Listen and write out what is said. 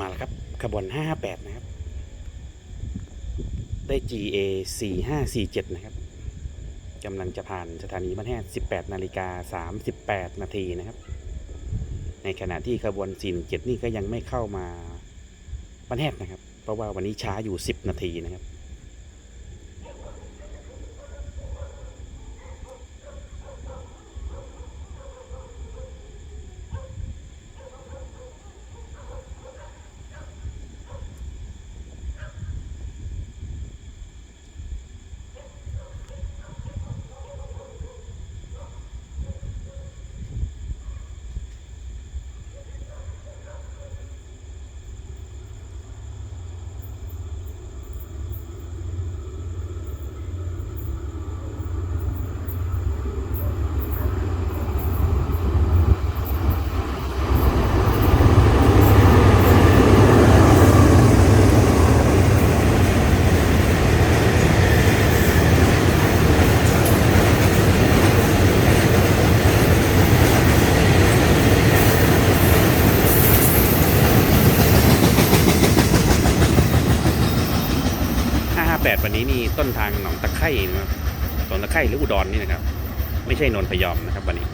มาแล้วครับขบวน 558 นะครับ ได้ GA 4547 นะครับกำลังจะผ่านสถานีบ้านแฮด18 นาฬิกา 38 นาทีนะครับ ในขณะที่ขบวน 417 นี่ก็ยังไม่เข้ามาบ้านแฮดนะครับ เพราะว่าวันนี้ช้าอยู่ 10 นาทีนะครับ แดดวันนี้นี่ต้นทางหนองตะไคร่นะครับหนองตะไคร่หรืออุดรนี่นะครับ ไม่ใช่นนทพยอมนะครับวันนี้